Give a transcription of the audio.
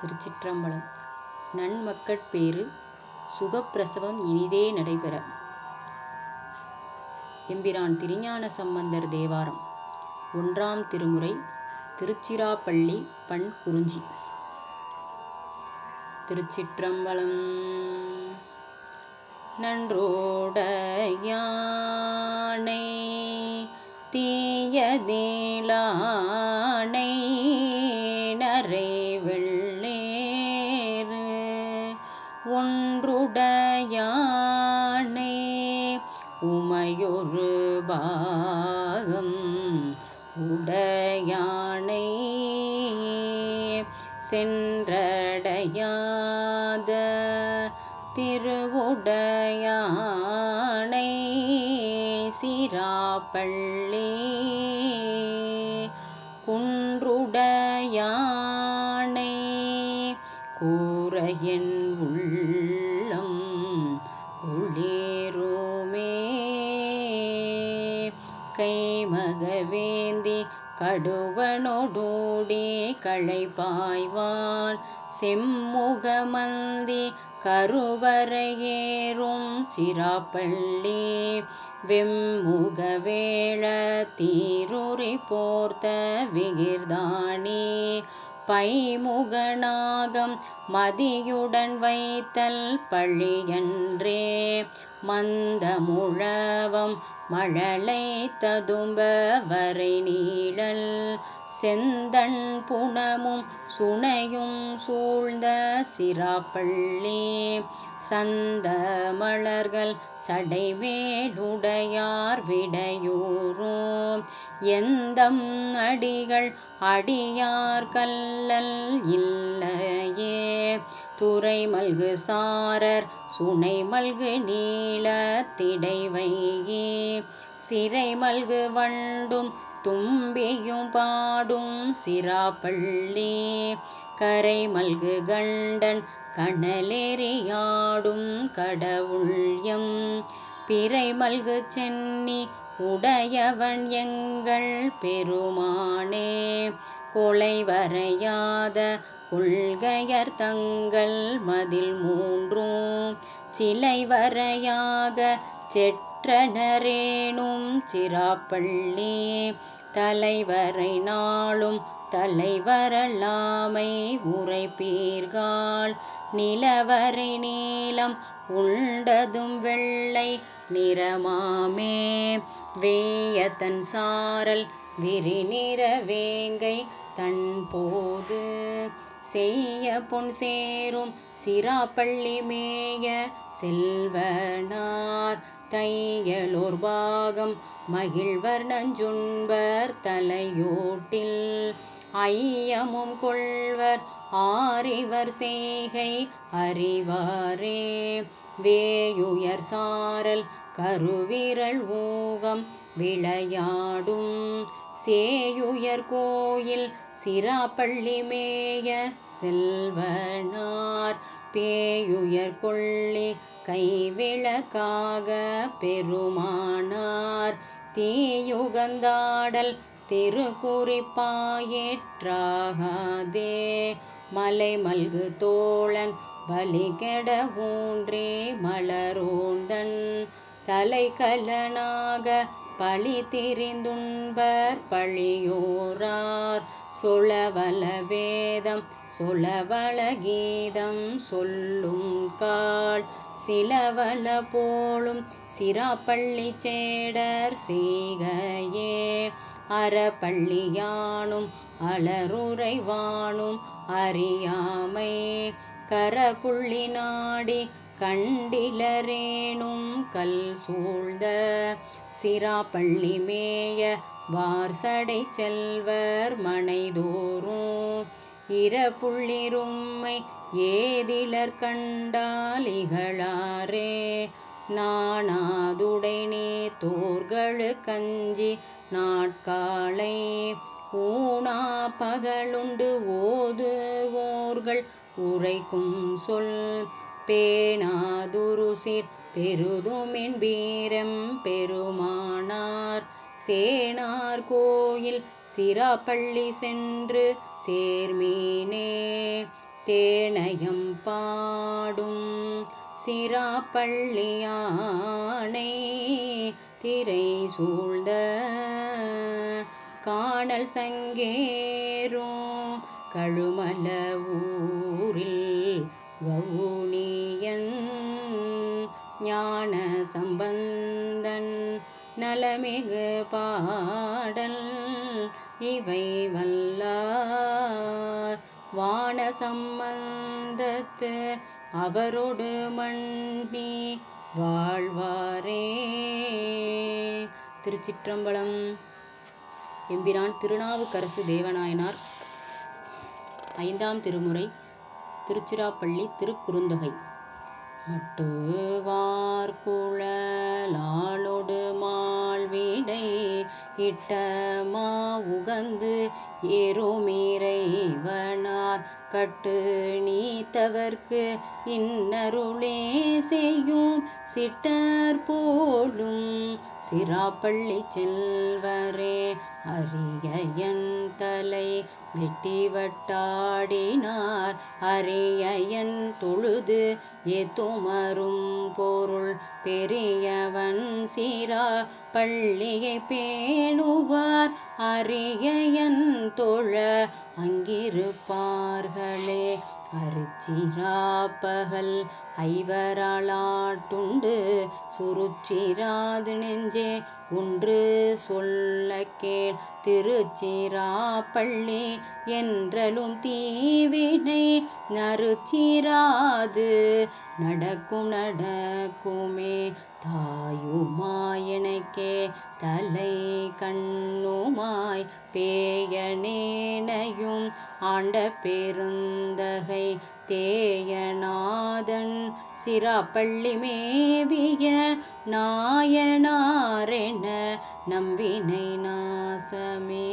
திருச்சிற்றம்பலம். நன்மக்கட்பேறு சுகப்பிரசவம் இனிதே நடைபெற. எம்பிரான் திருஞான சம்பந்தர் தேவாரம். ஒன்றாம் திருமுறை திருச்சிராப்பள்ளி பண் குறிஞ்சி திருச்சிற்றம்பலம் நன்றோடையானை தீயதிலானை பாகம் உடையானை. சென்றடையாத திருவுடையானை சிராப்பள்ளி குன்றுடையான் கைமகவேந்தி கடுவனொடூடி களைப்பாய்வாள். செம்முகமந்தி கருவரையேறும் சிராப்பள்ளி. வெம்முகவேள தீருரி போர்த்த விகிர்தானி. பைமுகனாகம் மதியுடன் வைத்தல் பழியன்றே. மந்தமுழவம் மழலை ததும்ப வரை நீழல் செந்தன் புனமும் சுனையும் சூழ்ந்த சிராப்பள்ளி சந்த மலர்கள் சடைமேலுடையார் விடையூறும். எந்தம் அடிகள் அடியார் கல்லல் இல்லையே? துறை மல்கு சாரர் சுனை மல்கு நீள திடைவையே? சிறை மல்கு வண்டும் தும்பியும் பாடும் சிராப்பள்ளி? கரை மல்கு கண்டன் கணலெறியாடும் கடவுள்யம்? பிறை மல்கு சென்னி உடையவன் எங்கள் பெருமானே கொலை வரையாத கொள்கையர் தங்கள் மதில் மூன்றும் சிலை வரையாக செற்றனரேனும் சிராப்பள்ளி தலைவரை நாளும் தலைவரல்லாமை உரைப்பீர்கால். நிலவரை நீளம் உண்டதும் வெள்ளை நிறமாமே. வேயத்தன் சாரல் விரிநிற வேங்கை தன் போது செய்ய பொன் சேரும் சிராப்பள்ளி மேய செல்வனார். தையலோர் பாகம் மகிழ்வர் நஞ்சுண்பர் தலையோட்டில் ஐயமும் கொள்வர் ஆரிவர் செய்கை அறிவாரே. வேயுயர் சாரல் கருவிரல் ஊகம் விளையாடும் சேயுயர் கோயில் சிராப்பள்ளி மேய செல்வனார். பேயுயர் கொள்ளி கைவிளக்காக பெருமானார். தீயுகந்தாடல் திருக்குறிப்பாயேற்றாகாதே. மலை மல்கு தோழன் பலிகெட ஊன்றே மலரோ தலைக்கலனாக பழி திரிந்துண்பர் பழியோரார். சொலவல வேதம் சொலவல கீதம் சொல்லும் கால் சிலவல போலும் சிராப்பள்ளி சேடர் செய்கையே. அறப்பள்ளியானும் அலருறைவானும் அறியாமை. கரபுள்ளி நாடி கண்டிலரேனும் கல் சூழ்ந்த சிராப்பள்ளி மேய வார்சடை செல்வர் மனைதோறும் இரப்புள்ளிரும்மை ஏதிலர் கண்டால் இகழாரே நாணாதுடை நீ தோர்களு கஞ்சி நாட்காலை ஊனா பகலுண்டு ஓதுவோர்கள் உரைக்கும் சொல் பேணாதுருசிற் பெருதுமின் வீரம் பெருமானார் சேனார் கோயில் சிராப்பள்ளி சென்று சேர்மீனே தேனயம் பாடும் சிராப்பள்ளியானை திரை சூழ்ந்த காணல் சங்கேரும் கழுமல ஊரில் கவுனியன் ஞான சம்பந்தன் நலமிகு பாடல். இவை வல்லார் வான சம்பந்தத்து அவரொடு மண்ணி வாழ்வாரே. திருச்சிற்றம்பலம் எம்பிரான் திருநாவுக்கரசு தேவநாயனார். ஐந்தாம் திருமுறை திருச்சிராப்பள்ளி திருக்குறுந்தொகை. மட்டுவார்குழலாளொடு மாழ்விடை இட்டமா உகந்து எருமிறைவனார் கட்டு நீத்தவர்க்கு இன்னருளே செய்யும் சிட்டர் போலும் சிராப்பள்ளி செல்வரே அரியன் தலை வெட்டி வட்டாடினார். அரியன் தொழுது எத்துமரும் பொருள் பெரியவன் சீரா பள்ளியை பேணுவார் அரியன் தொழ அங்கிருப்பார்கள் மகளே அரிச்சிராப்பகல் ஐவராளாட்டுண்டு சுருச்சிராது நெஞ்சே ஒன்று சொல்ல கேள். திருச்சிராப்பள்ளி என்றலும் தீவினை நறுச்சிராது. நடக்கும் நடக்குமே தாயுமாயனக்கே தலை கண்ணுமாய் பேயனேனையும் ஆண்ட பெருந்தகை தேயநாதன் சிராப்பள்ளி மேவிய நாயனாரென நம்பினை நாசமே.